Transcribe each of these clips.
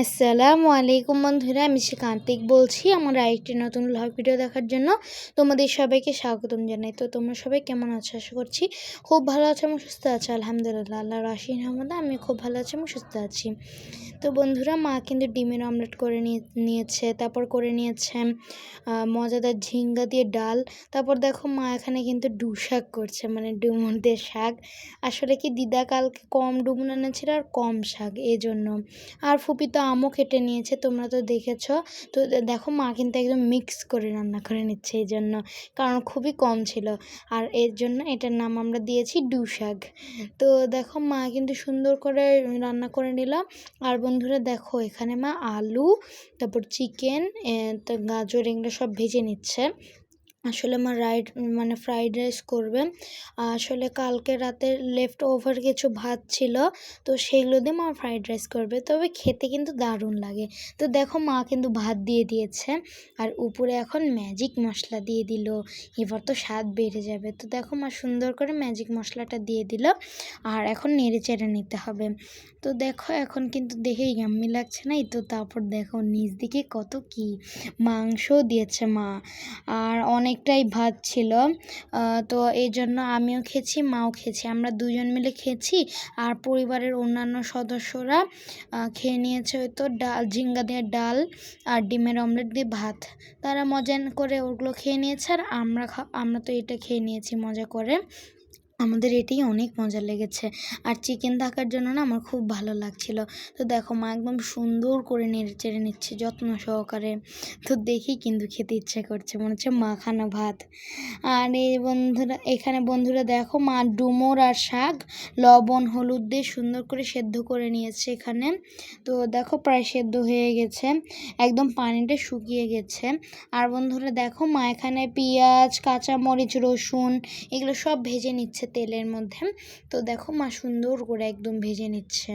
আসসালামু আলাইকুম বন্ধুরা, আমি কান্তিক বলছি। আমার আরেকটি নতুন ব্লগ ভিডিও দেখার জন্য তোমাদের সবাইকে স্বাগতম জানাই। তো তোমরা সবাই কেমন আছো? আশা করছি খুব ভালো আছো এবং সুস্থ আছো। আলহামদুলিল্লাহ আল্লাহ রাশি রহমদা আমি খুব ভালো আছি এবং সুস্থ আছি। তো বন্ধুরা, মা কিন্তু ডিমের অমলেট করে নিয়ে, নিয়েছে, তারপর করে নিয়েছে মজাদার ঝিঙ্গা দিয়ে ডাল। তারপর দেখো মা এখানে কিন্তু ডু শাক করছে মানে ডুমুর দিয়ে শাক। আসলে কি দিদা কালকে কম ডুমুর এনেছিল আর কম শাক এই জন্য আর ফুপি তো আমও কেটে নিয়েছে, তোমরা তো দেখেছ। তো দেখো মা কিন্তু একদম মিক্স করে রান্না করে নিচ্ছে এই জন্য, কারণ খুবই কম ছিল। আর এর জন্য এটার নাম আমরা দিয়েছি ডু শাক। তো দেখো মা কিন্তু সুন্দর করে রান্না করে নিলাম আর বন্ধুরা দেখো এখানে মা আলু, তারপর চিকেন গাজর এগুলো সব ভেজে নিচ্ছে। আসলে আমার রাইড মানে ফ্রাইড রাইস করবে। আসলে কালকে রাতে লেফট ওভার কিছু ভাত ছিল, তো সেগুলো দিয়ে মা ফ্রাইড রাইস করবে। তবে খেতে কিন্তু দারুণ লাগে। তো দেখো মা কিন্তু ভাত দিয়ে দিয়েছে, আর উপরে এখন ম্যাজিক মশলা দিয়ে দিল। এবার তো স্বাদ বেড়ে যাবে। তো দেখো মা সুন্দর করে ম্যাজিক মশলাটা দিয়ে দিল, আর এখন নেড়ে চেড়ে নিতে হবে। তো দেখো এখন কিন্তু দেখেই গাম্মি লাগছে না তো, তারপর দেখো নিজ দিকে কত কি মাংস দিয়েছে মা। আর অনেক অনেকটাই ভাত ছিল তো এই জন্য আমিও খেয়েছি, মাও খেয়েছি। আমরা দুজন মিলে খেয়েছি আর পরিবারের অন্যান্য সদস্যরা খেয়ে নিয়েছে হয়তো ডাল ঝিঙ্গা দিয়ে ডাল আর ডিমের অমলেট দিয়ে ভাত। তারা মজা করে ওগুলো খেয়ে নিয়েছে আর আমরা আমরা তো এটা খেয়ে নিয়েছি মজা করে। আমাদের এটাই অনেক মজা লেগেছে। আর চিকেন থাকার জন্য না আমার খুব ভালো লাগছিল। তো দেখো, মা একদম সুন্দর করে নেড়ে চেড়ে নিচ্ছে যত্ন সহকারে। তো দেখি কিন্তু খেতে ইচ্ছে করছে, মনে হচ্ছে মাখানো ভাত। আর এই বন্ধুরা, এখানে বন্ধুরা দেখো, মা ডুমোর আর শাক, লবণ, হলুদ দিয়ে সুন্দর করে সেদ্ধ করে নিয়েছে এখানে। তো দেখো, প্রায় সেদ্ধ হয়ে গেছে, একদম পানিটা শুকিয়ে গেছে। আর বন্ধুরা দেখো, মা এখানে পেঁয়াজ, কাঁচামরিচ, রসুন, এগুলো সব ভেজে নিচ্ছে। তেলের মধ্যে। তো দেখো মা সুন্দর করে একদম ভেজে নিচ্ছে।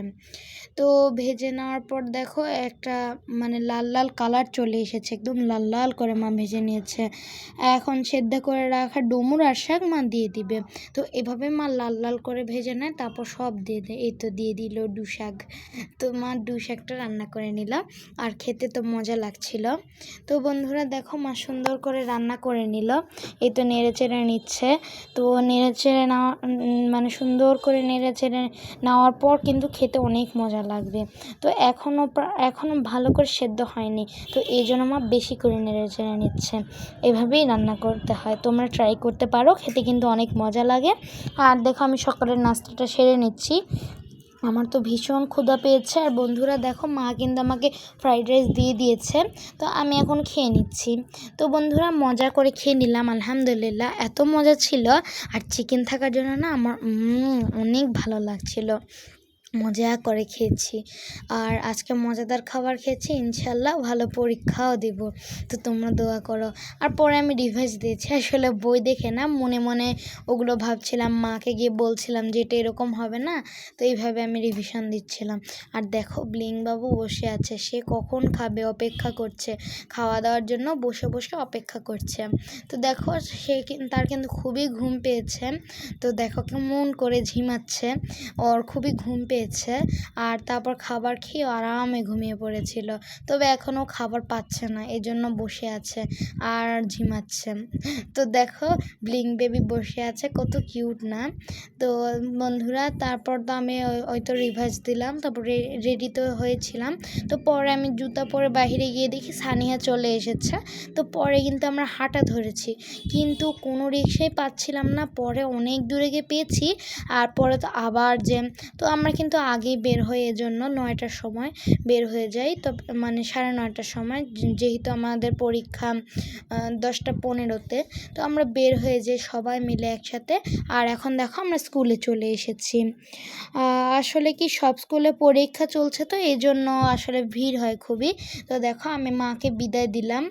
তো ভেজে নেওয়ার পর দেখো একটা মানে লাল লাল কালার চলে এসেছে, একদম লাল লাল করে মা ভেজে নিয়েছে। এখন সেদ্ধ করে রাখা ডুমুর আর শাক মা দিয়ে দিবে। তো এভাবে মা লাল লাল করে ভেজে নেয়, তারপর সব দিয়ে দেয়। এই তো দিয়ে দিল ডু শাক। তো মা ডু শাকটা রান্না করে নিলাম আর খেতে তো মজা লাগছিল। তো বন্ধুরা দেখো মা সুন্দর করে রান্না করে নিল। এই তো নেড়ে চেড়ে নিচ্ছে। তো নেড়ে চেড়ে নেওয়া মানে সুন্দর করে নেড়ে চেড়ে নেওয়ার পর কিন্তু খেতে অনেক মজা লাগবে। তো এখনও এখনও ভালো করে সেদ্ধ হয়নি, তো এই জন্য মা বেশি করে নেড়ে চেড়ে নিচ্ছে। এভাবেই রান্না করতে হয়, তোমরা ট্রাই করতে পারো, খেতে কিন্তু অনেক মজা লাগে। আর দেখো আমি সকালের নাস্তাটা সেরে নিচ্ছি। আমার তো ভীষণ ক্ষুধা পেয়েছে। আর বন্ধুরা দেখো, মা কিন্তু আমাকে ফ্রাইড রাইস দিয়ে দিয়েছে। তো আমি এখন খেয়ে নিচ্ছি। তো বন্ধুরা, মজা করে খেয়ে নিলাম, আলহামদুলিল্লাহ। এত মজা ছিল। আর চিকেন থাকার জন্য না আমার অনেক ভালো লাগছিল। মজা করে খেয়েছি। আর আজকে মজাদার খাবার খেয়েছি ইনশাল্লাহ ভালো পরীক্ষাও দেব। তো তোমরা দোয়া করো। আর পরে আমি রিভাইজ দিয়েছি। আসলে বই দেখে না, মনে মনে ওগুলো ভাবছিলাম, মাকে গিয়ে বলছিলাম যে এটা এরকম হবে না, তো এইভাবে আমি রিভিশন দিচ্ছিলাম। আর দেখো ব্লিংবাবু বসে আছে। সে কখন খাবে, অপেক্ষা করছে। খাওয়া দাওয়ার জন্য বসে বসে অপেক্ষা করছে। তো দেখো, সে তার কিন্তু খুবই ঘুম পেয়েছে। তো দেখো কেমন করে ঝিমাচ্ছে। ওর খুবই ঘুম পেয়েছে। পেয়েছে আর তারপর খাবার খেয়ে আরামে ঘুমিয়ে পড়েছিল। তবে এখনও খাবার পাচ্ছে না এই জন্য বসে আছে আর ঝিমাচ্ছে। তো দেখো ব্লিং বেবি বসে আছে, কত কিউট না? তো বন্ধুরা, তারপর তো আমি ওই তো রিভাইজ দিলাম, তারপর রেডি তো হয়েছিলাম। তো পরে আমি জুতা পরে বাহিরে গিয়ে দেখি সানিয়া চলে এসেছে। তো পরে কিন্তু আমরা হাঁটা ধরেছি, কিন্তু কোনো রিক্সাই পাচ্ছিলাম না। পরে অনেক দূরে গিয়ে পেয়েছি, আর পরে তো আবার যে তো আমরা কিন্তু কিন্তু আগেই বের হয়ে এজন্য নয়টার সময় বের হয়ে যাই। তো মানে সাড়ে নয়টার সময় যেহেতু আমাদের পরীক্ষা দশটা পনেরোতে, তো আমরা বের হয়ে যাই সবাই মিলে একসাথে। আর এখন দেখো আমরা স্কুলে চলে এসেছি। আসলে কি সব স্কুলে পরীক্ষা চলছে তো এই জন্য আসলে ভিড় হয় খুবই। তো দেখো আমি মাকে বিদায় দিলাম,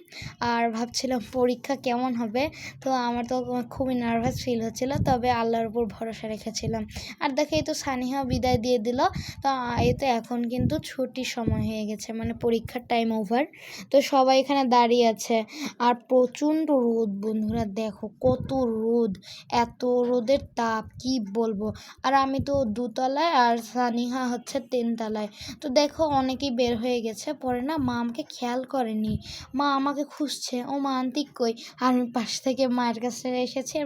আর ভাবছিলাম পরীক্ষা কেমন হবে? তো আমার তো খুবই নার্ভাস ফিল হচ্ছিল, তবে আল্লাহর উপর ভরসা রেখেছিলাম। আর দেখো এই তো সানিহাও বিদায় দিয়ে দিল। তো এতে এখন কিন্তু ছুটির সময় হয়ে গেছে মানে পরীক্ষার টাইম ওভার তো সবাই এখানে দাঁড়িয়ে আছে। আর প্রচণ্ড রোদ বন্ধুরা, দেখো কত রোদ, এত রোদের তাপ, কি বলব? আর আমি তো দুতলায় আর সানিহা হচ্ছে তিনতলায়। তো দেখো অনেকেই বের হয়ে গেছে, পরে না মা আমাকে খেয়াল করেনি। মা আমাকে খুঁজছে, ও মা আন্তিক কই? আমি পাশ থেকে মায়ের কাছে এসেছি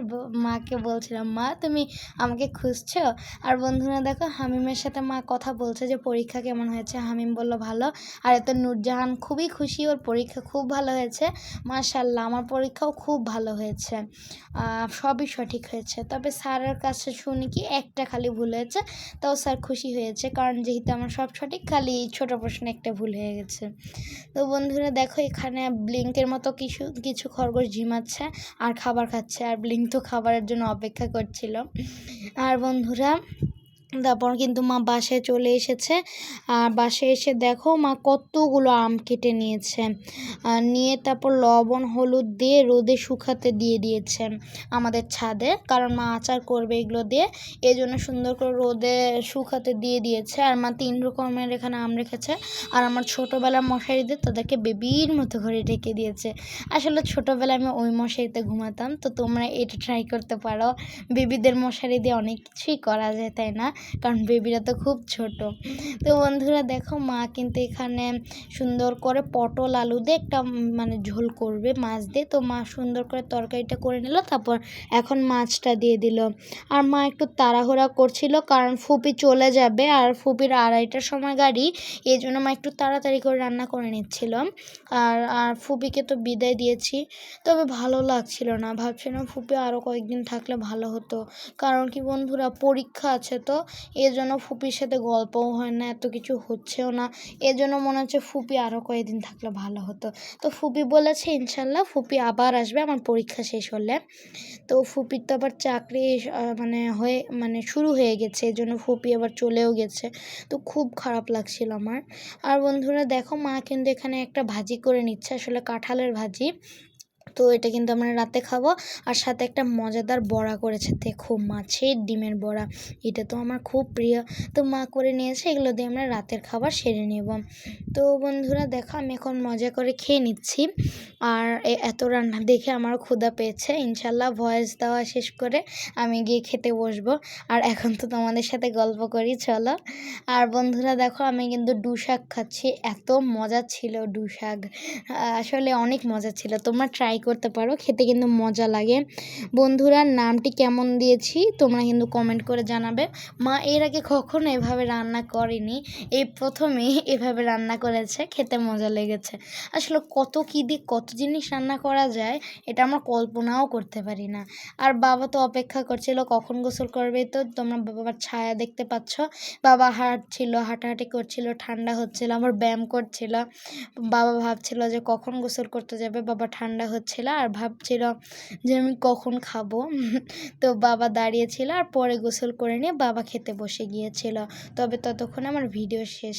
মাকে বলছিলাম, মা, তুমি আমাকে খুঁজছো? আর বন্ধুরা দেখো, হামিমের সাথে মা কথা বলছে যে পরীক্ষা কেমন হয়েছে? হামিম বলল, ভালো। আর এত নূরজাহান খুবই খুশি, ওর পরীক্ষা খুব ভালো হয়েছে। মাশাল্লাহ আমার পরীক্ষাও খুব ভালো হয়েছে। সবই সঠিক হয়েছে। তবে স্যারের কাছে শুনি কি একটা খালি ভুল হয়েছে, তাও স্যার খুশি হয়েছে। কারণ যেহেতু আমার সব সঠিক, খালি ছোট প্রশ্নে একটা ভুল হয়ে গেছে। তো বন্ধুরা, দেখো এখানে ব্লিঙ্কের মতো কিছু কিছু খরগোশ ঝিমাচ্ছে আর খাবার খাচ্ছে। আর ব্লিঙ্ক তো খাবারের জন্য অপেক্ষা করছিল। আর বন্ধুরা তারপর কিন্তু মা বাসায় চলে এসেছে। আর বাসায় এসে দেখো মা কতগুলো আম কেটে নিয়েছে। নিয়ে তারপর লবণ, হলুদ দিয়ে রোদে শুকাতে দিয়ে দিয়েছে আমাদের ছাদে। কারণ মা আচার করবে এগুলো দিয়ে। এই জন্য সুন্দর করে রোদে শুকাতে দিয়ে দিয়েছে। আর মা তিন রকমের এখানে আম রেখেছে। আর আমার ছোটোবেলার মশারি দিয়ে তাদেরকে বেবির মতো করে ঢেকে দিয়েছে। আসলে ছোটোবেলায় আমি ওই মশারিতে ঘুমাতাম। তো তোমরা এটা ট্রাই করতে পারো। বেবিদের মশারি দিয়ে অনেক কিছুই করা যায়, তাই না? কারণ বেবিরা তো খুব ছোট। তো বন্ধুরা দেখো, মা কিন্তু এখানে সুন্দর করে পটল আলু দিয়ে একটা মানে ঝোল করবে মাছ দিয়ে। তো মা সুন্দর করে তরকারিটা করে নিল, তারপর এখন মাছটা দিয়ে দিল। আর মা একটু তাড়াহুড়া করছিল কারণ ফুপি চলে যাবে আর ফুপির আড়াইটার সময় গাড়ি, এই জন্য মা একটু তাড়াতাড়ি করে রান্না করে নিচ্ছিল। আর আর ফুপিকে তো বিদায় দিয়েছি, তবে ভালো লাগছিল না। ভাবছিলাম ফুপি আরও কয়েকদিন থাকলে ভালো হতো। কারণ কি বন্ধুরা, পরীক্ষা আছে তো এর জন্য ফুপির সাথে গল্পও হয় না, এত কিছু হচ্ছেও না। এর জন্য মনে হচ্ছে ফুপি আরও কয়েকদিন থাকলে ভালো হতো। তো ফুপি বলেছে, ইনশাল্লাহ ফুপি আবার আসবে, আমার পরীক্ষা শেষ হলে। তো ফুপির তো আবার চাকরি মানে হয়ে মানে শুরু হয়ে গেছে এই জন্য ফুপি আবার চলেও গেছে। তো খুব খারাপ লাগছিল আমার। আর বন্ধুরা, দেখো মা কিন্তু এখানে একটা ভাজি করে নিচ্ছে, আসলে কাঁঠালের ভাজি। তো এটা কিন্তু আমরা রাতে খাব। আর সাথে একটা মজাদার বড়া করেছে দেখো, মাছের ডিমের বড়া। এটা তো আমার খুব প্রিয়। তো মা করে নিয়েছে, এগুলো দিয়ে আমরা রাতের খাবার সেরে নেব। তো বন্ধুরা দেখো, আমি এখন মজা করে খেয়ে নিচ্ছি। আর এত রান্না দেখে আমার ক্ষুধা পেয়েছে। ইনশাল্লাহ ভয়েস দেওয়া শেষ করে আমি গিয়ে খেতে বসবো। আর এখন তো তোমাদের সাথে গল্প করি, চলো। আর বন্ধুরা দেখো, আমি কিন্তু ডু শাক খাচ্ছি। এত মজা ছিল ডু শাক। আসলে অনেক মজা ছিল। তোমরা ট্রাই করতে পারো, খেতে কিন্তু মজা লাগে। বন্ধুরা, নামটি কেমন দিয়েছি তোমরা কিন্তু কমেন্ট করে জানাবে। মা এর আগে কখনো এভাবে রান্না করেনি, এই প্রথমে এভাবে রান্না করেছে, খেতে মজা লেগেছে। আসলে কত কী দিয়ে কত জিনিস রান্না করা যায়, এটা আমরা কল্পনাও করতে পারি না। আর বাবা তো অপেক্ষা করছিল, কখন গোসল করবে তো? তোমরা বাবার ছায়া দেখতে পাচ্ছ। বাবা হাঁটছিল, হাঁটাহাঁটি করছিল, ঠান্ডা হচ্ছিল, আবার ব্যায়াম করছিল। বাবা ভাবছিল যে কখন গোসল করতে যাবে? বাবা ঠান্ডা হচ্ছিল আর ভাবছিল যে আমি কখন খাব? তো বাবা দাঁড়িয়েছিল আর পরে গোসল করে নিয়ে বাবা খেতে বসে গিয়েছিল। তবে ততক্ষণ আমার ভিডিও শেষ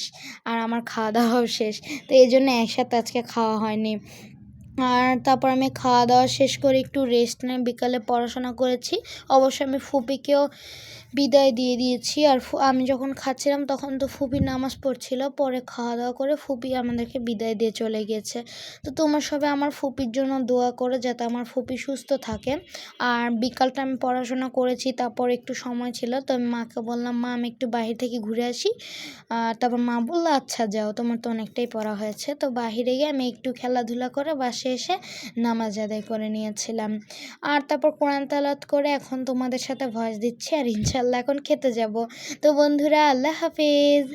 আর আমার খাওয়া দাওয়াও শেষ। তো এই জন্য একসাথে আজকে খাওয়া হয়নি। আর তারপর আমি খাওয়া দাওয়া শেষ করে একটু রেস্ট নিয়ে বিকালে পড়াশোনা করেছি। অবশ্যই আমি ফুপিকেও বিদায় দিয়ে দিয়েছি। আর আমি যখন খাচ্ছিলাম তখন তো ফুপি নামাজ পড়ছিল। পরে খাওয়া দাওয়া করে ফুপি আমাদেরকে বিদায় দিয়ে চলে গিয়েছে। তো তোমার সবে আমার ফুপির জন্য দোয়া করে যাতে আমার ফুপি সুস্থ থাকে। আর বিকালটা আমি পড়াশোনা করেছি, তারপর একটু সময় ছিল। তো আমি মাকে বললাম, মা, আমি একটু বাইরে থেকে ঘুরে আসি। আর তারপর মা বলল আচ্ছা যাও। তোমার তো অনেকটাই পড়া হয়েছে। তো বাইরে গিয়ে আমি একটু খেলাধুলা করে বাসে এসে নামাজ আদায় করে নিয়েছিলাম। আর তারপর কোরআন তালাত করে এখন তোমাদের সাথে ভয়েস দিচ্ছি। আর ইনশাল্লাহ এখন খেতে যাব। তো বন্ধুরা আল্লাহ হাফিজ।